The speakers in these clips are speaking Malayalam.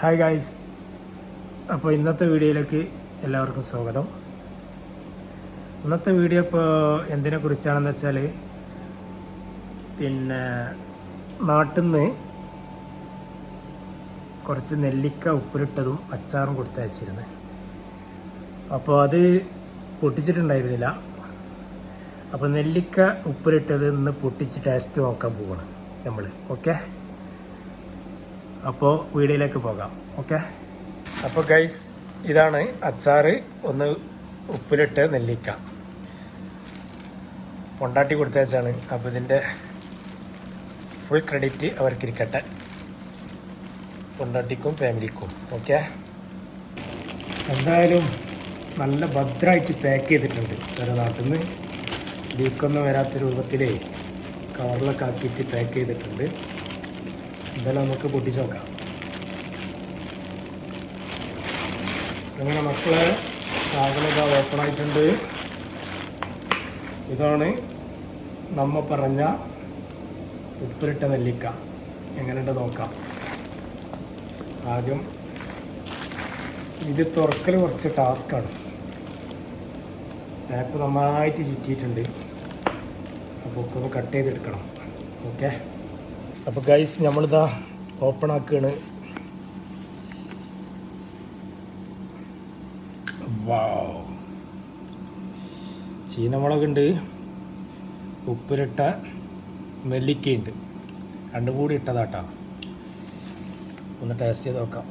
ഹായ് ഗായ്സ് അപ്പോൾ ഇന്നത്തെ വീഡിയോയിലേക്ക് എല്ലാവർക്കും സ്വാഗതം. ഇന്നത്തെ വീഡിയോ ഇപ്പോൾ എന്തിനെ കുറിച്ചാണെന്ന് വെച്ചാൽ പിന്നെ നാട്ടിൽ നിന്ന് കുറച്ച് നെല്ലിക്ക ഉപ്പിലിട്ടതും അച്ചാറും കൊടുത്തയച്ചിരുന്നു അപ്പോൾ അത് പൊട്ടിച്ചിട്ടുണ്ടായിരുന്നില്ല. അപ്പോൾ നെല്ലിക്ക ഉപ്പിലിട്ടത് ഇന്ന് പൊട്ടിച്ച് ടേസ്റ്റ് നോക്കാൻ പോവാണ് നമ്മൾ ഓക്കെ? അപ്പോൾ വീഡിയോയിലേക്ക് പോകാം. ഓക്കെ? അപ്പോൾ ഗൈസ് ഇതാണ് അച്ചാറ്. ഒന്ന് ഉപ്പിലിട്ട് നെല്ലിക്ക. കൊണ്ടാട്ടി കൊടുത്തയച്ചാണ് അപ്പോൾ ഇതിന്റെ ഫുൾ ക്രെഡിറ്റ് അവർക്കിരിക്കട്ടെ. കൊണ്ടാട്ടിക്കും ഫാമിലിക്കും ഓക്കെ? എന്തായാലും നല്ല ഭദ്രമായിട്ട് പാക്ക് ചെയ്തിട്ടുണ്ട്. വേറെ നാട്ടിൽ നിന്ന് ലീക്കൊന്നും വരാത്ത രൂപത്തിൽ കവറിലൊക്കെ ആക്കിയിട്ട് പാക്ക് ചെയ്തിട്ടുണ്ട്. എന്തായാലും നമുക്ക് പൊട്ടിച്ച് നോക്കാം അങ്ങനെ മക്കളെ സാധനത ഓപ്പൺ ആയിട്ടുണ്ട്. ഇതാണ് നമ്മ പറഞ്ഞ ഉപ്പിലിട്ട നെല്ലിക്ക. എങ്ങനെയുണ്ട് നോക്കാം. ആദ്യം ഇത് തുറക്കൽ കുറച്ച് ടാസ്ക്കാണ് ടാപ്പ് നന്നായിട്ട് ചുറ്റിയിട്ടുണ്ട്. അപ്പോൾ ഒക്കെ കട്ട് ചെയ്തെടുക്കണം. ഓക്കെ അപ്പോൾ ഗൈസ് നമ്മളിതാ ഓപ്പൺ ആക്കുകയാണ് ചീനമുളകുണ്ട് ഉപ്പിലിട്ട നെല്ലിക്കയുണ്ട്. രണ്ടും കൂടി ഇട്ടതാട്ടാ. ഒന്ന് ടേസ്റ്റ് ചെയ്ത് നോക്കാം.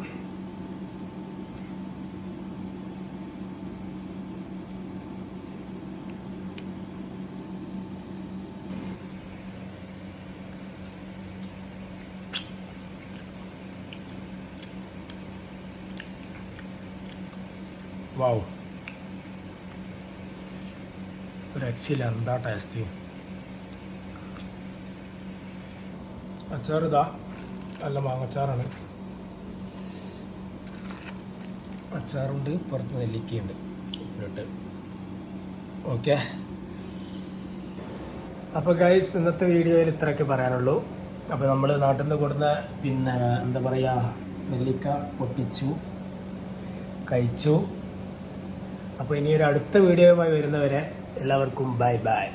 വാവ് ഒരു രക്ഷയില്ല എന്താ ടേസ്റ്റ് അച്ചാർ ഇതാ നല്ല മാങ്ങച്ചാറാണ്. അച്ചാറുണ്ട് പുറത്ത് നെല്ലിക്കയുണ്ട്. ഇട്ട് ഓക്കെ അപ്പോൾ ഗൈസ് ഇന്നത്തെ വീഡിയോയിൽ ഇത്രയൊക്കെ പറയാനുള്ളൂ. അപ്പോൾ നമ്മൾ നാട്ടിൽ നിന്ന് കൊടുന്ന പിന്നെ എന്താ പറയുക നെല്ലിക്ക പൊട്ടിച്ചു കഴിച്ചു. അപ്പോൾ ഇനി ഒരു അടുത്ത വീഡിയോയുമായി വരുന്നവരെ എല്ലാവർക്കും ബൈ ബൈ.